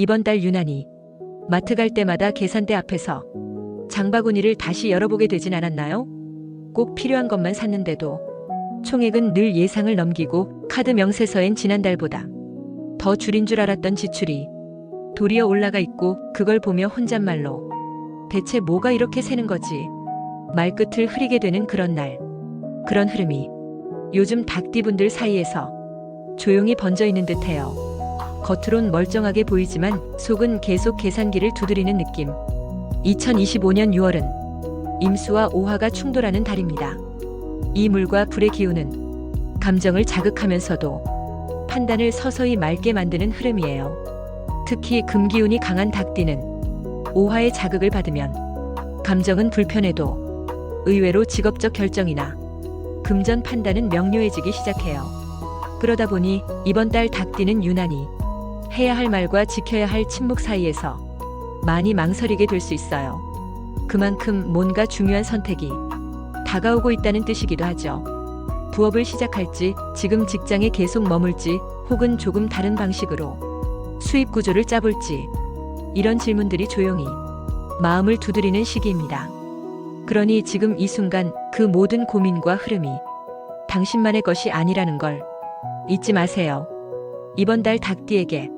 이번 달 유난히 마트 갈 때마다 계산대 앞에서 장바구니를 다시 열어보게 되진 않았나요? 꼭 필요한 것만 샀는데도 총액은 늘 예상을 넘기고 카드 명세서엔 지난달보다 더 줄인 줄 알았던 지출이 도리어 올라가 있고 그걸 보며 혼잣말로 대체 뭐가 이렇게 새는 거지? 말끝을 흐리게 되는 그런 날. 그런 흐름이 요즘 닭띠분들 사이에서 조용히 번져 있는 듯해요. 겉으론 멀쩡하게 보이지만 속은 계속 계산기를 두드리는 느낌. 2025년 6월은 임수와 오화가 충돌하는 달입니다. 이 물과 불의 기운은 감정을 자극하면서도 판단을 서서히 맑게 만드는 흐름이에요. 특히 금기운이 강한 닭띠는 오화의 자극을 받으면 감정은 불편해도 의외로 직업적 결정이나 금전 판단은 명료해지기 시작해요. 그러다 보니 이번 달 닭띠는 유난히 해야 할 말과 지켜야 할 침묵 사이에서 많이 망설이게 될 수 있어요. 그만큼 뭔가 중요한 선택이 다가오고 있다는 뜻이기도 하죠. 부업을 시작할지, 지금 직장에 계속 머물지, 혹은 조금 다른 방식으로 수입 구조를 짜볼지, 이런 질문들이 조용히 마음을 두드리는 시기입니다. 그러니 지금 이 순간 그 모든 고민과 흐름이 당신만의 것이 아니라는 걸 잊지 마세요. 이번 달 닭띠에게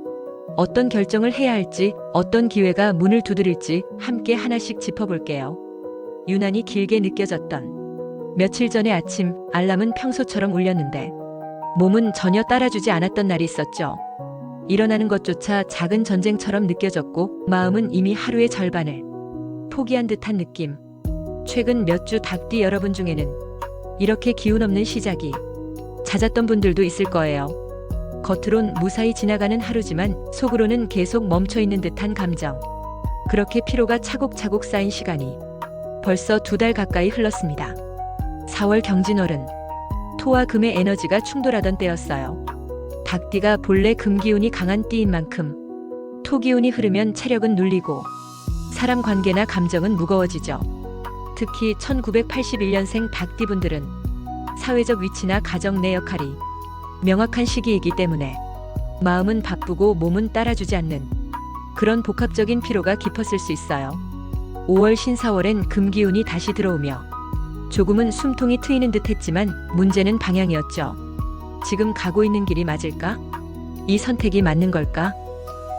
어떤 결정을 해야 할지, 어떤 기회가 문을 두드릴지 함께 하나씩 짚어볼게요. 유난히 길게 느껴졌던 며칠 전의 아침 알람은 평소처럼 울렸는데 몸은 전혀 따라주지 않았던 날이 있었죠. 일어나는 것조차 작은 전쟁처럼 느껴졌고 마음은 이미 하루의 절반을 포기한 듯한 느낌. 최근 몇 주 닭띠 여러분 중에는 이렇게 기운 없는 시작이 잦았던 분들도 있을 거예요. 겉으론 무사히 지나가는 하루지만 속으로는 계속 멈춰 있는 듯한 감정. 그렇게 피로가 차곡차곡 쌓인 시간이 벌써 두 달 가까이 흘렀습니다. 4월 경진월은 토와 금의 에너지가 충돌하던 때였어요. 닭띠가 본래 금기운이 강한 띠인 만큼 토기운이 흐르면 체력은 눌리고 사람 관계나 감정은 무거워지죠. 특히 1981년생 닭띠분들은 사회적 위치나 가정 내 역할이 명확한 시기이기 때문에 마음은 바쁘고 몸은 따라주지 않는 그런 복합적인 피로가 깊었을 수 있어요. 5월 신사월엔 금기운이 다시 들어오며 조금은 숨통이 트이는 듯 했지만 문제는 방향이었죠. 지금 가고 있는 길이 맞을까? 이 선택이 맞는 걸까?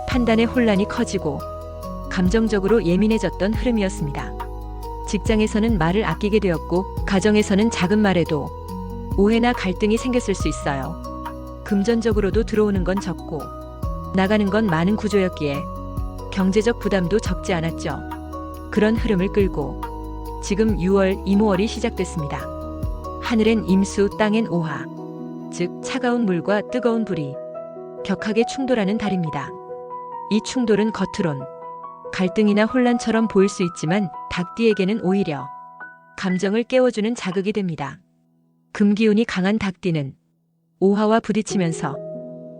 판단의 혼란이 커지고 감정적으로 예민해졌던 흐름이었습니다. 직장에서는 말을 아끼게 되었고 가정에서는 작은 말에도 오해나 갈등이 생겼을 수 있어요. 금전적으로도 들어오는 건 적고 나가는 건 많은 구조였기에 경제적 부담도 적지 않았죠. 그런 흐름을 끌고 지금 6월 이모월이 시작됐습니다. 하늘엔 임수, 땅엔 오화. 즉 차가운 물과 뜨거운 불이 격하게 충돌하는 달입니다. 이 충돌은 겉으론 갈등이나 혼란처럼 보일 수 있지만 닭띠에게는 오히려 감정을 깨워주는 자극이 됩니다. 금기운이 강한 닭띠는 오화와 부딪히면서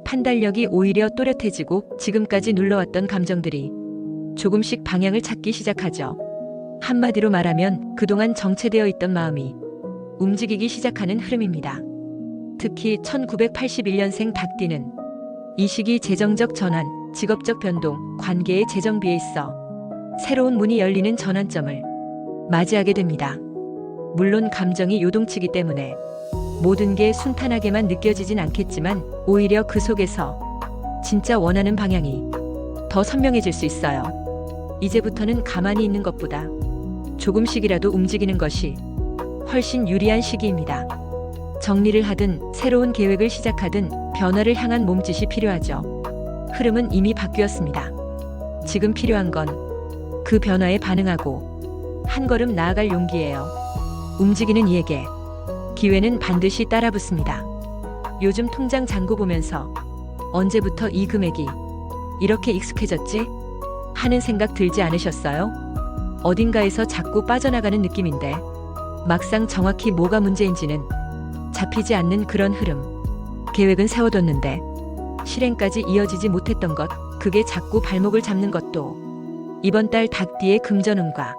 판단력이 오히려 또렷해지고 지금까지 눌러왔던 감정들이 조금씩 방향을 찾기 시작하죠. 한마디로 말하면 그동안 정체되어 있던 마음이 움직이기 시작하는 흐름입니다. 특히 1981년생 닭띠는 이 시기 재정적 전환, 직업적 변동, 관계의 재정비에 있어 새로운 문이 열리는 전환점을 맞이하게 됩니다. 물론 감정이 요동치기 때문에 모든 게 순탄하게만 느껴지진 않겠지만 오히려 그 속에서 진짜 원하는 방향이 더 선명해질 수 있어요. 이제부터는 가만히 있는 것보다 조금씩이라도 움직이는 것이 훨씬 유리한 시기입니다. 정리를 하든 새로운 계획을 시작하든 변화를 향한 몸짓이 필요하죠. 흐름은 이미 바뀌었습니다. 지금 필요한 건 그 변화에 반응하고 한 걸음 나아갈 용기예요. 움직이는 이에게 기회는 반드시 따라붙습니다. 요즘 통장 잔고 보면서 언제부터 이 금액이 이렇게 익숙해졌지? 하는 생각 들지 않으셨어요? 어딘가에서 자꾸 빠져나가는 느낌인데 막상 정확히 뭐가 문제인지는 잡히지 않는 그런 흐름. 계획은 세워뒀는데 실행까지 이어지지 못했던 것, 그게 자꾸 발목을 잡는 것도 이번 달 닭띠의 금전운과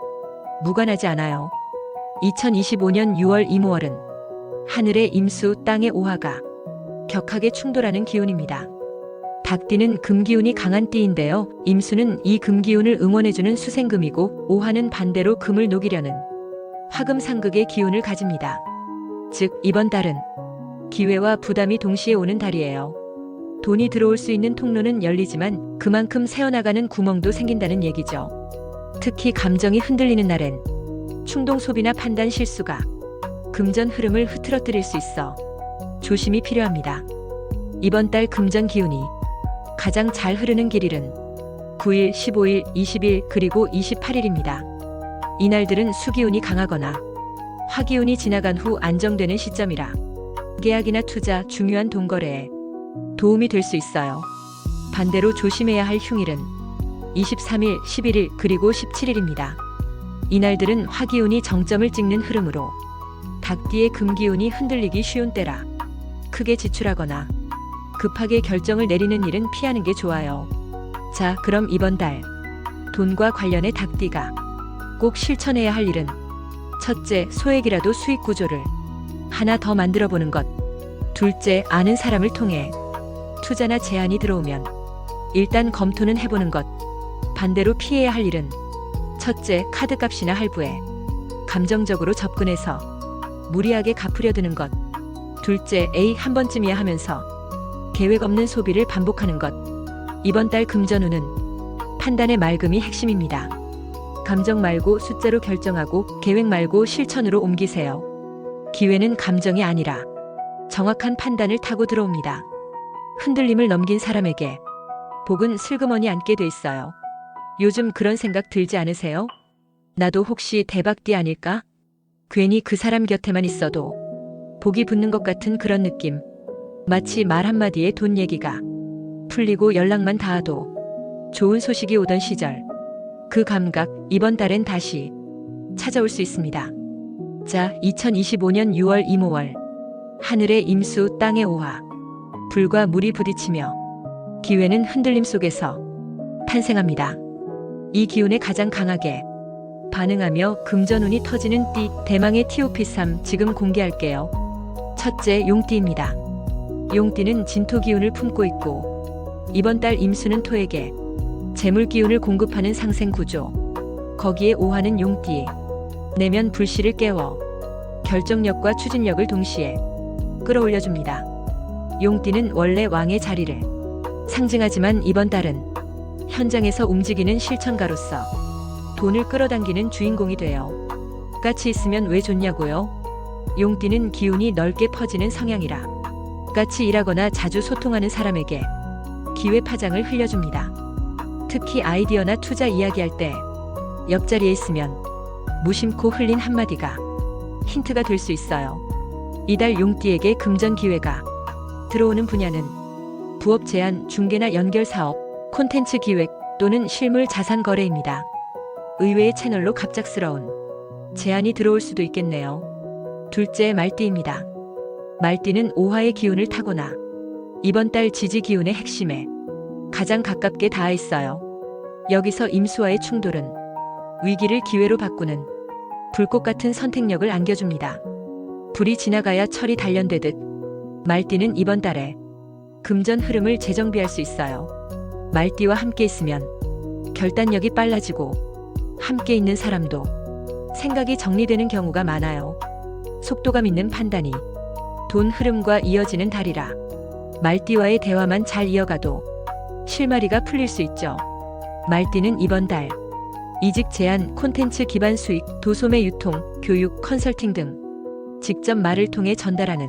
무관하지 않아요. 2025년 6월 이모월은 하늘의 임수, 땅의 오화가 격하게 충돌하는 기운입니다. 닭띠는 금기운이 강한 띠인데요. 임수는 이 금기운을 응원해주는 수생금이고 오화는 반대로 금을 녹이려는 화금상극의 기운을 가집니다. 즉 이번 달은 기회와 부담이 동시에 오는 달이에요. 돈이 들어올 수 있는 통로는 열리지만 그만큼 새어나가는 구멍도 생긴다는 얘기죠. 특히 감정이 흔들리는 날엔 충동 소비나 판단 실수가 금전 흐름을 흐트러뜨릴 수 있어 조심이 필요합니다. 이번 달 금전 기운이 가장 잘 흐르는 길일은 9일, 15일, 20일, 그리고 28일입니다. 이날들은 수기운이 강하거나 화기운이 지나간 후 안정되는 시점이라 계약이나 투자, 중요한 돈 거래에 도움이 될 수 있어요. 반대로 조심해야 할 흉일은 23일, 11일, 그리고 17일입니다. 이날들은 화기운이 정점을 찍는 흐름으로 닭띠의 금기운이 흔들리기 쉬운 때라 크게 지출하거나 급하게 결정을 내리는 일은 피하는 게 좋아요. 자, 그럼 이번 달 돈과 관련해 닭띠가 꼭 실천해야 할 일은 첫째, 소액이라도 수익 구조를 하나 더 만들어 보는 것. 둘째, 아는 사람을 통해 투자나 제안이 들어오면 일단 검토는 해보는 것. 반대로 피해야 할 일은 첫째, 카드값이나 할부에 감정적으로 접근해서 무리하게 갚으려 드는 것. 둘째, 에이 한 번쯤이야 하면서 계획 없는 소비를 반복하는 것. 이번 달 금전운은 판단의 맑음이 핵심입니다. 감정 말고 숫자로 결정하고 계획 말고 실천으로 옮기세요. 기회는 감정이 아니라 정확한 판단을 타고 들어옵니다. 흔들림을 넘긴 사람에게 복은 슬그머니 앉게 돼 있어요. 요즘 그런 생각 들지 않으세요? 나도 혹시 대박띠 아닐까? 괜히 그 사람 곁에만 있어도 복이 붙는 것 같은 그런 느낌. 마치 말 한마디에 돈 얘기가 풀리고 연락만 닿아도 좋은 소식이 오던 시절. 그 감각 이번 달엔 다시 찾아올 수 있습니다. 자, 2025년 6월 이모월 하늘의 임수 땅의 오화 불과 물이 부딪히며 기회는 흔들림 속에서 탄생합니다. 이 기운에 가장 강하게 반응하며 금전운이 터지는 띠 대망의 TOP3 지금 공개할게요. 첫째 용띠입니다. 용띠는 진토 기운을 품고 있고 이번 달 임수는 토에게 재물 기운을 공급하는 상생 구조. 거기에 오하는 용띠. 내면 불씨를 깨워 결정력과 추진력을 동시에 끌어올려줍니다. 용띠는 원래 왕의 자리를 상징하지만 이번 달은 현장에서 움직이는 실천가로서 돈을 끌어당기는 주인공이 돼요. 같이 있으면 왜 좋냐고요? 용띠는 기운이 넓게 퍼지는 성향이라 같이 일하거나 자주 소통하는 사람에게 기회 파장을 흘려줍니다. 특히 아이디어나 투자 이야기할 때 옆자리에 있으면 무심코 흘린 한마디가 힌트가 될 수 있어요. 이달 용띠에게 금전 기회가 들어오는 분야는 부업 제안, 중개나 연결 사업, 콘텐츠 기획 또는 실물 자산 거래입니다. 의외의 채널로 갑작스러운 제안이 들어올 수도 있겠네요. 둘째 말띠입니다. 말띠는 오화의 기운을 타거나 이번 달 지지 기운의 핵심에 가장 가깝게 닿아 있어요. 여기서 임수와의 충돌은 위기를 기회로 바꾸는 불꽃 같은 선택력을 안겨줍니다. 불이 지나가야 철이 단련되듯 말띠는 이번 달에 금전 흐름을 재정비할 수 있어요. 말띠와 함께 있으면 결단력이 빨라지고 함께 있는 사람도 생각이 정리되는 경우가 많아요. 속도감 있는 판단이 돈 흐름과 이어지는 달이라 말띠와의 대화만 잘 이어가도 실마리가 풀릴 수 있죠. 말띠는 이번 달 이직 제안, 콘텐츠 기반 수익, 도소매 유통, 교육, 컨설팅 등 직접 말을 통해 전달하는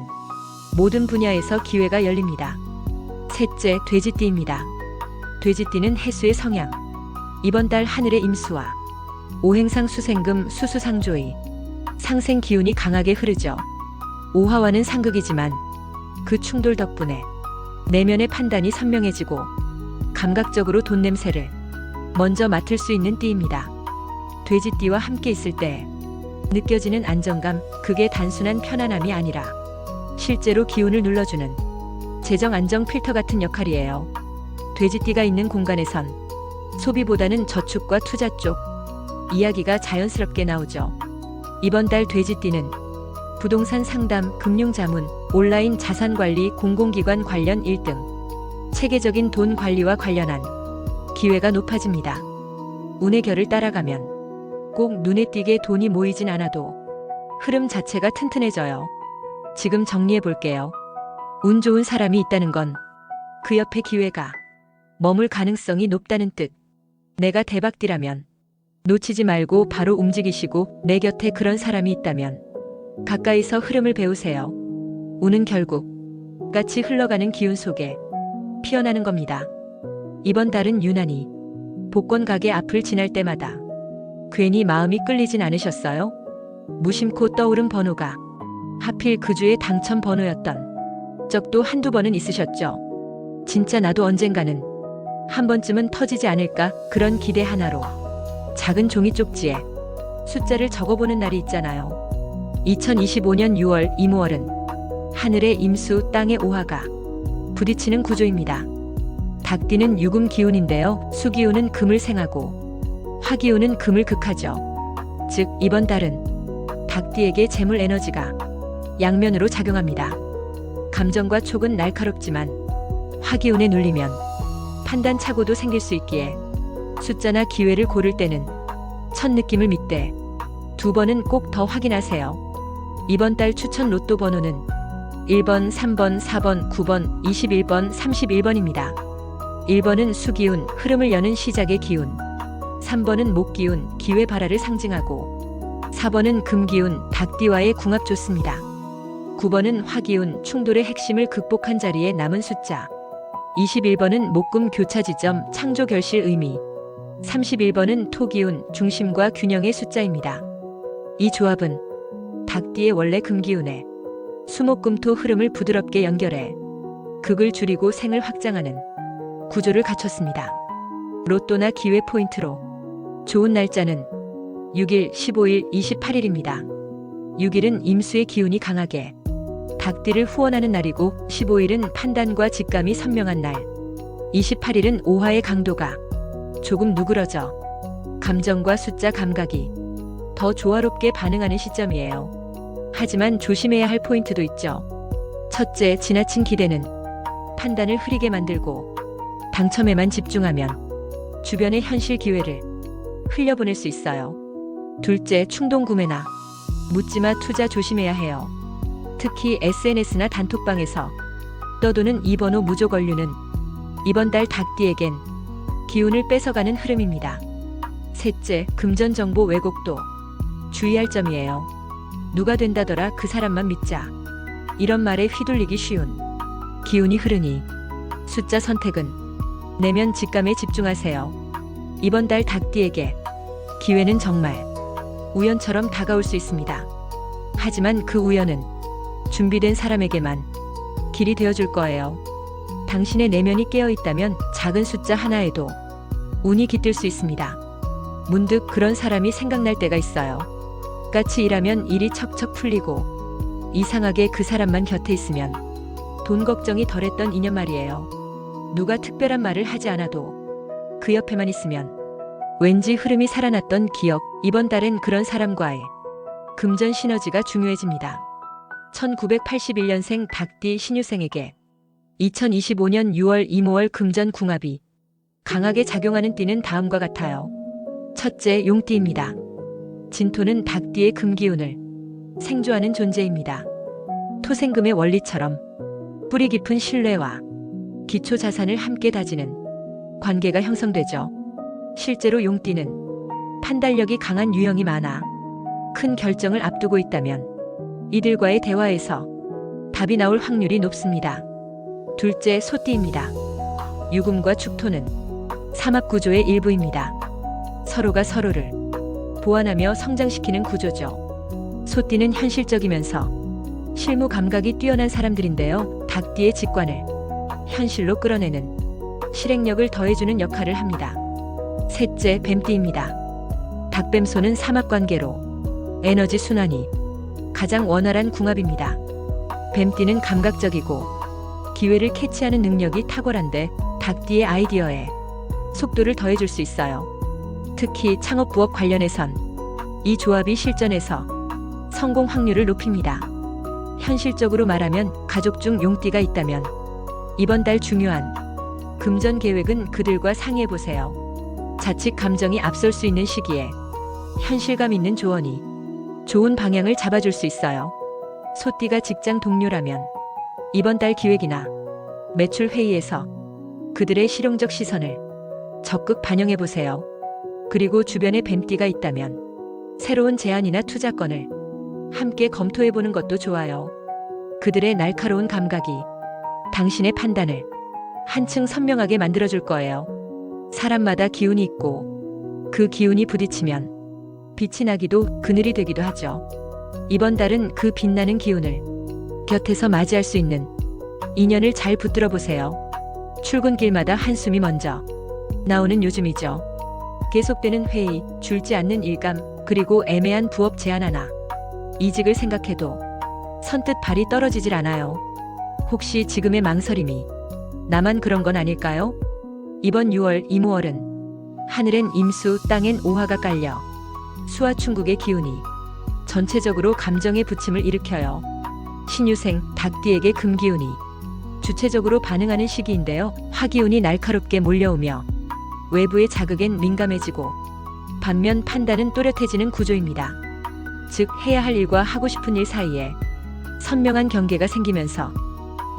모든 분야에서 기회가 열립니다. 셋째, 돼지띠입니다. 돼지띠는 해수의 성향. 이번 달 하늘의 임수와 오행상 수생금 수수상조의 상생 기운이 강하게 흐르죠. 오화와는 상극이지만 그 충돌 덕분에 내면의 판단이 선명해지고 감각적으로 돈 냄새를 먼저 맡을 수 있는 띠입니다. 돼지띠와 함께 있을 때 느껴지는 안정감, 그게 단순한 편안함이 아니라 실제로 기운을 눌러주는 재정 안정 필터 같은 역할이에요. 돼지띠가 있는 공간에선 소비보다는 저축과 투자 쪽 이야기가 자연스럽게 나오죠. 이번 달 돼지띠는 부동산 상담, 금융자문, 온라인 자산 관리, 공공기관 관련 1등 세계적인 돈 관리와 관련한 기회가 높아집니다. 운의 결을 따라가면 꼭 눈에 띄게 돈이 모이진 않아도 흐름 자체가 튼튼해져요. 지금 정리해 볼게요. 운 좋은 사람이 있다는 건 그 옆에 기회가 머물 가능성이 높다는 뜻. 내가 대박디라면 놓치지 말고 바로 움직이시고 내 곁에 그런 사람이 있다면 가까이서 흐름을 배우세요. 운은 결국 같이 흘러가는 기운 속에 피어나는 겁니다. 이번 달은 유난히 복권 가게 앞을 지날 때마다 괜히 마음이 끌리진 않으셨어요? 무심코 떠오른 번호가 하필 그 주의 당첨 번호였던 적도 한두 번은 있으셨죠. 진짜 나도 언젠가는 한 번쯤은 터지지 않을까 그런 기대 하나로 작은 종이 쪽지에 숫자를 적어보는 날이 있잖아요. 2025년 6월 이모월은 하늘의 임수 땅의 오화가 부딪히는 구조입니다. 닭띠는 유금 기운인데요. 수기운은 금을 생하고 화기운은 금을 극하죠. 즉 이번 달은 닭띠에게 재물 에너지가 양면으로 작용합니다. 감정과 촉은 날카롭지만 화기운에 눌리면 판단 착오도 생길 수 있기에 숫자나 기회를 고를 때는 첫 느낌을 믿되 두 번은 꼭 더 확인하세요. 이번 달 추천 로또 번호는 1번, 3번, 4번, 9번, 21번, 31번입니다. 1번은 수기운, 흐름을 여는 시작의 기운. 3번은 목기운, 기회 발화를 상징하고 4번은 금기운, 닭띠와의 궁합 좋습니다. 9번은 화기운, 충돌의 핵심을 극복한 자리에 남은 숫자. 21번은 목금 교차 지점, 창조 결실 의미. 31번은 토기운, 중심과 균형의 숫자입니다. 이 조합은 닭띠의 원래 금기운에 수목금토 흐름을 부드럽게 연결해 극을 줄이고 생을 확장하는 구조를 갖췄습니다. 로또나 기회 포인트로 좋은 날짜는 6일, 15일, 28일입니다. 6일은 임수의 기운이 강하게 닭띠를 후원하는 날이고 15일은 판단과 직감이 선명한 날. 28일은 오화의 강도가 조금 누그러져 감정과 숫자 감각이 더 조화롭게 반응하는 시점이에요. 하지만 조심해야 할 포인트도 있죠. 첫째, 지나친 기대는 판단을 흐리게 만들고 당첨에만 집중하면 주변의 현실 기회를 흘려보낼 수 있어요. 둘째, 충동 구매나 묻지마 투자 조심해야 해요. 특히 SNS나 단톡방에서 떠도는 이 번호 무조 권류는 이번 달 닭띠에겐 기운을 뺏어가는 흐름입니다. 셋째, 금전 정보 왜곡도 주의할 점이에요. 누가 된다더라 그 사람만 믿자. 이런 말에 휘둘리기 쉬운 기운이 흐르니 숫자 선택은 내면 직감에 집중하세요. 이번 달 닭띠에게 기회는 정말 우연처럼 다가올 수 있습니다. 하지만 그 우연은 준비된 사람에게만 길이 되어줄 거예요. 당신의 내면이 깨어 있다면 작은 숫자 하나에도 운이 깃들 수 있습니다. 문득 그런 사람이 생각날 때가 있어요. 같이 일하면 일이 척척 풀리고 이상하게 그 사람만 곁에 있으면 돈 걱정이 덜했던 인연 말이에요. 누가 특별한 말을 하지 않아도 그 옆에만 있으면 왠지 흐름이 살아났던 기억. 이번 달엔 그런 사람과의 금전 시너지가 중요해집니다. 1981년생 닭띠 신유생에게 2025년 6월 이모월 금전 궁합이 강하게 작용하는 띠는 다음과 같아요. 첫째, 용띠입니다. 진토는 닭띠의 금기운을 생조하는 존재입니다. 토생금의 원리처럼 뿌리 깊은 신뢰와 기초 자산을 함께 다지는 관계가 형성되죠. 실제로 용띠는 판단력이 강한 유형이 많아 큰 결정을 앞두고 있다면 이들과의 대화에서 답이 나올 확률이 높습니다. 둘째, 소띠입니다. 유금과 축토는 삼합 구조의 일부입니다. 서로가 서로를 보완하며 성장시키는 구조죠. 소띠는 현실적이면서 실무 감각이 뛰어난 사람들인데요. 닭띠의 직관을 현실로 끌어내는 실행력을 더해주는 역할을 합니다. 셋째, 뱀띠입니다. 닭뱀소는 삼합관계로 에너지 순환이 가장 원활한 궁합입니다. 뱀띠는 감각적이고 기회를 캐치하는 능력이 탁월한데 닭띠의 아이디어에 속도를 더해줄 수 있어요. 특히 창업 부업 관련해선 이 조합이 실전에서 성공 확률을 높입니다. 현실적으로 말하면 가족 중 용띠가 있다면 이번 달 중요한 금전 계획은 그들과 상의해 보세요. 자칫 감정이 앞설 수 있는 시기에 현실감 있는 조언이 좋은 방향을 잡아줄 수 있어요. 소띠가 직장 동료라면 이번 달 기획이나 매출 회의에서 그들의 실용적 시선을 적극 반영해 보세요. 그리고 주변에 뱀띠가 있다면 새로운 제안이나 투자건을 함께 검토해 보는 것도 좋아요. 그들의 날카로운 감각이 당신의 판단을 한층 선명하게 만들어 줄 거예요. 사람마다 기운이 있고 그 기운이 부딪히면 빛이 나기도 그늘이 되기도 하죠. 이번 달은 그 빛나는 기운을 곁에서 맞이할 수 있는 인연을 잘 붙들어 보세요. 출근길마다 한숨이 먼저 나오는 요즘이죠. 계속되는 회의, 줄지 않는 일감, 그리고 애매한 부업 제안 하나. 이직을 생각해도 선뜻 발이 떨어지질 않아요. 혹시 지금의 망설임이 나만 그런 건 아닐까요? 이번 6월 이모월은 하늘엔 임수, 땅엔 오화가 깔려 수와 충국의 기운이 전체적으로 감정의 부침을 일으켜요. 신유생, 닭띠에게 금기운이 주체적으로 반응하는 시기인데요. 화기운이 날카롭게 몰려오며 외부의 자극엔 민감해지고 반면 판단은 또렷해지는 구조입니다. 즉 해야 할 일과 하고 싶은 일 사이에 선명한 경계가 생기면서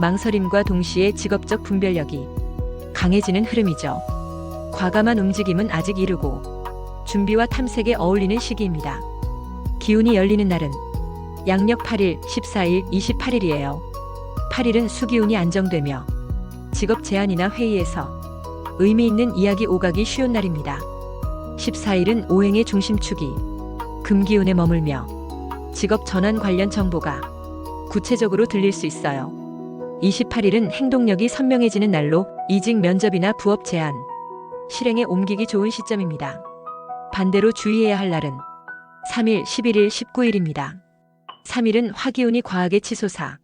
망설임과 동시에 직업적 분별력이 강해지는 흐름이죠. 과감한 움직임은 아직 이르고 준비와 탐색에 어울리는 시기입니다. 기운이 열리는 날은 양력 8일, 14일, 28일이에요. 8일은 수기운이 안정되며 직업 제안이나 회의에서 의미 있는 이야기 오가기 쉬운 날입니다. 14일은 오행의 중심축이 금기운에 머물며 직업 전환 관련 정보가 구체적으로 들릴 수 있어요. 28일은 행동력이 선명해지는 날로 이직 면접이나 부업 제안, 실행에 옮기기 좋은 시점입니다. 반대로 주의해야 할 날은 3일, 11일, 19일입니다. 3일은 화기운이 과하게 치솟아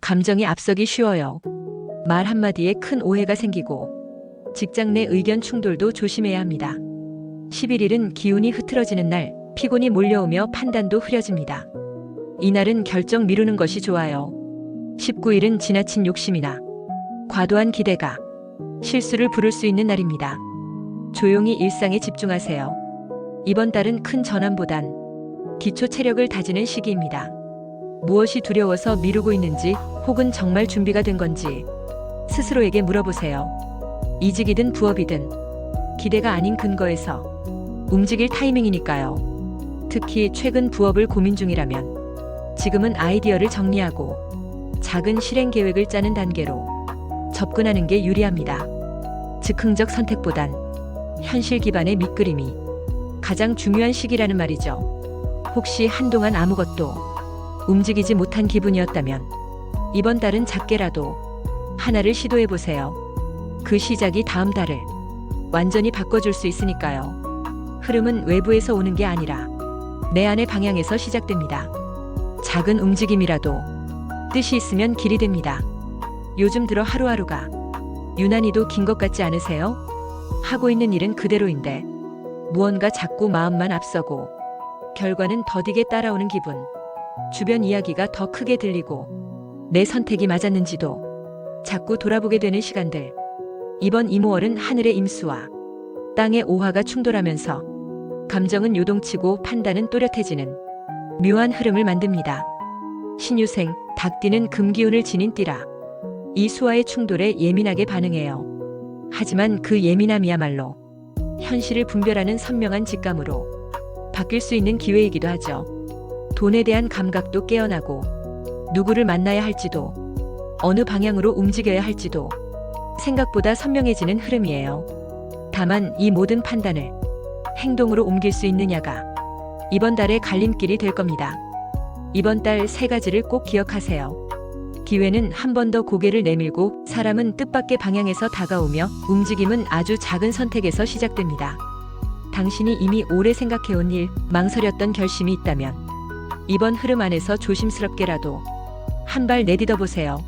감정이 앞서기 쉬워요. 말 한마디에 큰 오해가 생기고 직장 내 의견 충돌도 조심해야 합니다. 11일은 기운이 흐트러지는 날, 피곤이 몰려오며 판단도 흐려집니다. 이날은 결정 미루는 것이 좋아요. 19일은 지나친 욕심이나 과도한 기대가 실수를 부를 수 있는 날입니다. 조용히 일상에 집중하세요. 이번 달은 큰 전환보단 기초 체력을 다지는 시기입니다. 무엇이 두려워서 미루고 있는지 혹은 정말 준비가 된 건지 스스로에게 물어보세요. 이직이든 부업이든 기대가 아닌 근거에서 움직일 타이밍이니까요. 특히 최근 부업을 고민 중이라면 지금은 아이디어를 정리하고 작은 실행 계획을 짜는 단계로 접근하는 게 유리합니다. 즉흥적 선택보단 현실 기반의 밑그림이 가장 중요한 시기라는 말이죠. 혹시 한동안 아무것도 움직이지 못한 기분이었다면 이번 달은 작게라도 하나를 시도해 보세요. 그 시작이 다음 달을 완전히 바꿔줄 수 있으니까요. 흐름은 외부에서 오는 게 아니라 내 안의 방향에서 시작됩니다. 작은 움직임이라도 뜻이 있으면 길이 됩니다. 요즘 들어 하루하루가 유난히도 긴 것 같지 않으세요? 하고 있는 일은 그대로인데 무언가 자꾸 마음만 앞서고 결과는 더디게 따라오는 기분. 주변 이야기가 더 크게 들리고 내 선택이 맞았는지도 자꾸 돌아보게 되는 시간들. 이번 이모월은 하늘의 임수와 땅의 오화가 충돌하면서 감정은 요동치고 판단은 또렷해지는 묘한 흐름을 만듭니다. 신유생, 닭띠는 금기운을 지닌 띠라 이 수와의 충돌에 예민하게 반응해요. 하지만 그 예민함이야말로 현실을 분별하는 선명한 직감으로 바뀔 수 있는 기회이기도 하죠. 돈에 대한 감각도 깨어나고 누구를 만나야 할지도 어느 방향으로 움직여야 할지도 생각보다 선명해지는 흐름이에요. 다만 이 모든 판단을 행동으로 옮길 수 있느냐가 이번 달의 갈림길이 될 겁니다. 이번 달 세 가지를 꼭 기억하세요. 기회는 한 번 더 고개를 내밀고 사람은 뜻밖의 방향에서 다가오며 움직임은 아주 작은 선택에서 시작됩니다. 당신이 이미 오래 생각해온 일, 망설였던 결심이 있다면 이번 흐름 안에서 조심스럽게라도 한 발 내딛어 보세요.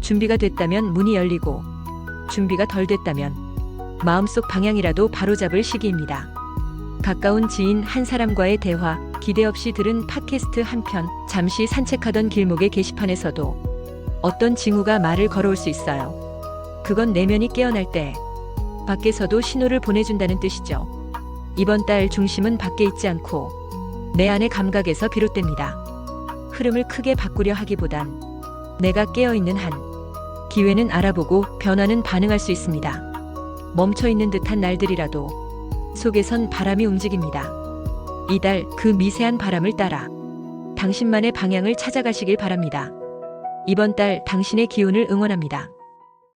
준비가 됐다면 문이 열리고 준비가 덜 됐다면 마음속 방향이라도 바로잡을 시기입니다. 가까운 지인 한 사람과의 대화, 기대 없이 들은 팟캐스트 한 편, 잠시 산책하던 길목의 게시판에서도 어떤 징후가 말을 걸어올 수 있어요. 그건 내면이 깨어날 때 밖에서도 신호를 보내준다는 뜻이죠. 이번 달 중심은 밖에 있지 않고 내 안의 감각에서 비롯됩니다. 흐름을 크게 바꾸려 하기보단 내가 깨어있는 한 기회는 알아보고 변화는 반응할 수 있습니다. 멈춰 있는 듯한 날들이라도 속에선 바람이 움직입니다. 이달 그 미세한 바람을 따라 당신만의 방향을 찾아가시길 바랍니다. 이번 달 당신의 기운을 응원합니다.